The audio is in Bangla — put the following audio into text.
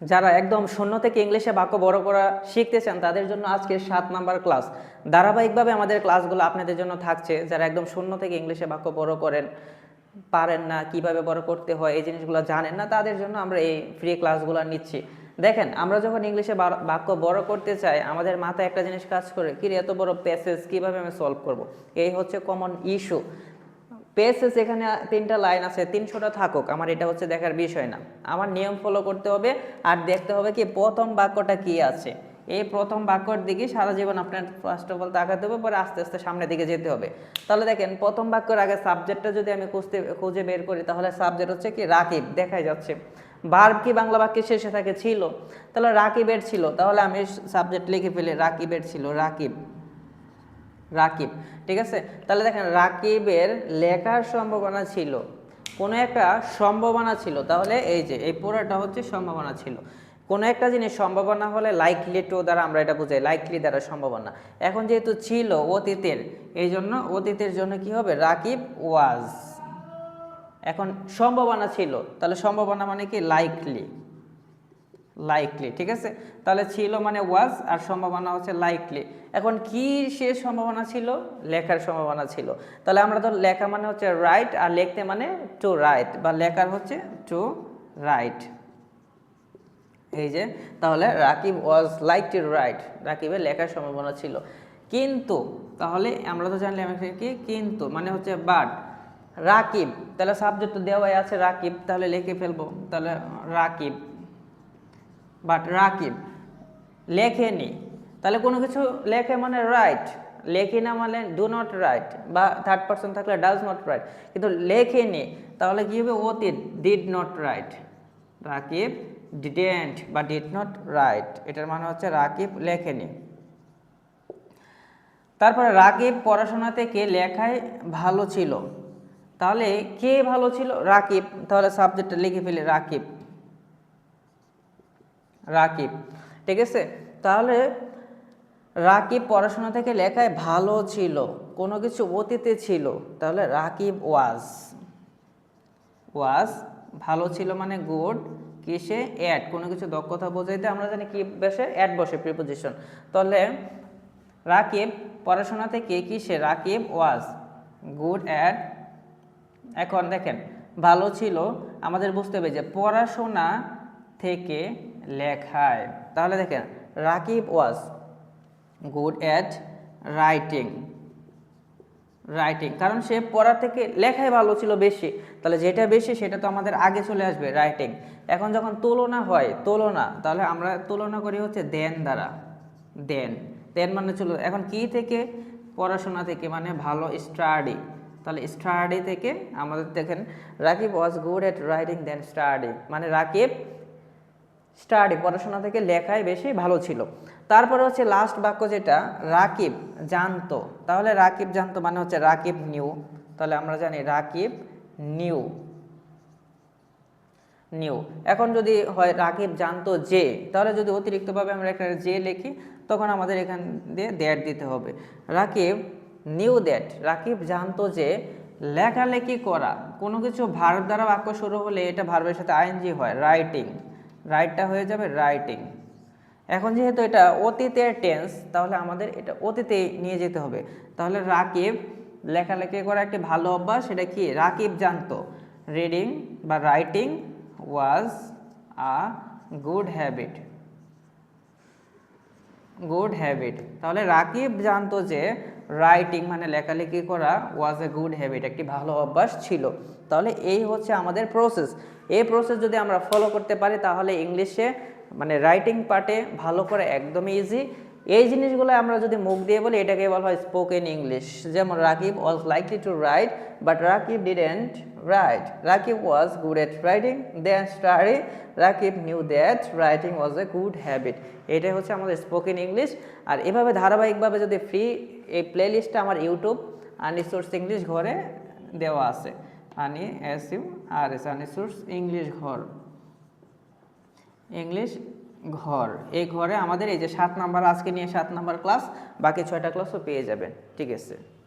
যারা একদম শূন্য থেকে ইংলিশে বাক্য বড় করা শিখতে চান, তাদের জন্য আজকে সাত নাম্বার ক্লাস। ধারাবাহিকভাবে আমাদের ক্লাসগুলো আপনাদের জন্য থাকছে। যারা একদম শূন্য থেকে ইংলিশে বাক্য বড় করেন, পারেন না কীভাবে বড় করতে হয়, এই জিনিসগুলো জানেন না, তাদের জন্য আমরা এই ফ্রি ক্লাসগুলো নিচ্ছি। দেখেন, আমরা যখন ইংলিশে বাক্য বড় করতে চাই, আমাদের মাথায় একটা জিনিস কাজ করে কি এত বড় প্যাসেজ কীভাবে আমি সলভ করব? এই হচ্ছে কমন ইস্যু পেসেস এখানে তিনটা লাইন আছে, তিনশোটা থাকুক, আমার এটা হচ্ছে দেখার বিষয় না। আমার নিয়ম ফলো করতে হবে আর দেখতে হবে কি প্রথম বাক্যটা কি আছে। এই প্রথম বাক্যর দিকে সারা জীবন আপনার ফার্স্ট অফ অল তাকাতে হবে, পরে আস্তে আস্তে সামনের দিকে যেতে হবে। তাহলে দেখেন, প্রথম বাক্যর আগে সাবজেক্টটা যদি আমি খুঁজতে, খুঁজে বের করি, তাহলে সাবজেক্ট হচ্ছে কি রাকিব, দেখাই যাচ্ছে। বার্ব কি বাংলা বাক্যে শেষে থাকে ছিল, তাহলে রাকিবের ছিল, তাহলে আমি সাবজেক্ট লিখে ফেলি, রাকিবের ছিল, রাকিব। রাকিব। ঠিক আছে? তাহলে দেখেন, রাকিবের লেখার সম্ভাবনা ছিল। কোনো একটা সম্ভাবনা ছিল। তাহলে এই যে, এই পুরোটা হচ্ছে সম্ভাবনা ছিল। কোনো একটা জিনিস সম্ভাবনা হলে লাইকলি টু দ্বারা আমরা এটা বুঝাই। লাইকলি দ্বারা সম্ভাবনা। এখন যেহেতু ছিল অতীতের, এই জন্য অতীতের জন্য কি হবে? রাকিব ওয়াজ এখন সম্ভাবনা ছিল। তাহলে সম্ভাবনা মানে কি? লাইকলি লাইকলি ঠিক আছে? তাহলে ছিল মানে ওয়াজ আর সম্ভাবনা হচ্ছে লাইকলি এখন কি সে সম্ভাবনা ছিল? লেখার সম্ভাবনা ছিল। তাহলে আমরা তো লেখা মানে হচ্ছে রাইট আর লিখতে মানে টু রাইট বা লেখার হচ্ছে টু রাইট এই যে, তাহলে Rakib was like to write রাকিবের লেখার সম্ভাবনা ছিল। কিন্তু, তাহলে আমরা তো জানলাম কি? কিন্তু মানে হচ্ছে বাট রাকিব, তাহলে সাবজেক্ট তো দেওয়াই আছে রাকিব, তাহলে লিখে ফেলব। তাহলে রাকিব। বাট রাকিব লেখেনি তাহলে কোনো কিছু লেখে মানে রাইট লেখি না মানে ডু নট রাইট বা থার্ড পার্সন থাকলে ডাজ নট রাইট কিন্তু লেখেনি তাহলে কী হবে? অতীত did not write Rakib didn't বা ডিড নট রাইট এটার মানে হচ্ছে রাকিব লেখেনি তারপরে রাকিব পড়াশোনা থেকে লেখায়? ভালো ছিল। তাহলে কে ভালো ছিল? রাকিব। তাহলে সাবজেক্টটা লিখে ফেলি, রাকিব। রাকিব, ঠিক আছে? তাহলে রাকিব পড়াশোনা থেকে লেখায় ভালো ছিল, কোনো কিছু অতীতে ছিল, তাহলে রাকিব ওয়াজ ওয়াজ ভালো ছিল মানে গুড কিসে? অ্যাড কোনো কিছু দক্ষতা বোঝাইতে আমরা জানি কি বসে? অ্যাড বসে প্রিপোজিশন তাহলে রাকিব পড়াশোনা থেকে কিসে? রাকিব ওয়াজ গুড অ্যাড এখন দেখেন, ভালো ছিল, আমাদের বুঝতে হবে যে পড়াশোনা থেকে লেখায়। তাহলে দেখেন, Rakib was good at writing. Writing, কারণ সে পড়া থেকে লেখায় ভালো ছিল বেশি। তাহলে যেটা বেশি সেটা তো আমাদের আগে চলে আসবে, রাইটিং। এখন যখন তুলনা হয়, তুলনা, তাহলে আমরা তুলনা করি হচ্ছে দেন দ্বারা। দেন দেন মানে চলো এখন কি থেকে? পড়াশোনা থেকে মানে ভালো স্টাডি। তাহলে স্টাডি থেকে আমাদের দেখেন, Rakib was good at writing then study. মানে রাকিব স্টাডি পড়াশোনা থেকে লেখায় বেশি ভালো ছিল। তারপরে হচ্ছে লাস্ট বাক্য যেটা, রাকিব জানতো। তাহলে রাকিব জানতো মানে হচ্ছে রাকিব নিউ তাহলে আমরা জানি রাকিব নিউ নিউ এখন যদি হয় রাকিব জানতো যে, তাহলে যদি অতিরিক্তভাবে আমরা এখানে যে লিখি, তখন আমাদের এখান দিয়ে দ্যাট দিতে হবে। রাকিব নিউ দ্যাট রাকিব জানতো যে, লেখালেখি করা, কোনো কিছু ভার্ব দ্বারা বাক্য শুরু হলে এটা ভার্বের সাথে আইএনজি হয় রাইটিং রাইটটা হয়ে যাবে রাইটিং এখন যেহেতু এটা অতীতের টেন্স তাহলে আমাদের এটা অতীতে নিয়ে যেতে হবে। তাহলে রাকিব লেখালেখি করা একটি ভালো অভ্যাস, সেটা কি? রাকিব জানতো রিডিং বা writing was a good habit good habit তাহলে রাকিব জানতো যে রাইটিং মানে লেখালেখি করা ওয়াজ এ গুড হ্যাবিট একটি ভালো অভ্যাস ছিল। তাহলে এই হচ্ছে আমাদের প্রসেস এই প্রসেস যদি আমরা ফলো করতে পারি, তাহলে ইংলিশে মানে রাইটিং পার্টে ভালো করে একদমই ইজি এই জিনিসগুলো আমরা যদি মুখ দিয়ে বলি, এটাকে বলা হয় স্পোকেন ইংলিশ যেমন, Rakib was likely to write but Rakib didn't write Rakib was good at writing then study Rakib knew that writing was a good habit এটাই হচ্ছে আমাদের স্পোকেন ইংলিশ আর এভাবে ধারাবাহিকভাবে যদি ফ্রি এই প্লেলিস্টটা আমার ইউটিউব আনি সোর্স ইংলিশ ঘরে দেওয়া আছে। আনি এস ইউ আর এস আনি সোর্স ইংলিশ ঘর। ইংলিশ ঘর। এই ঘরে আমাদের এই যে সাত নাম্বার, আজকে নিয়ে সাত নাম্বার ক্লাস বাকি ছয়টা ক্লাসও পেয়ে যাবেন। ঠিক আছে?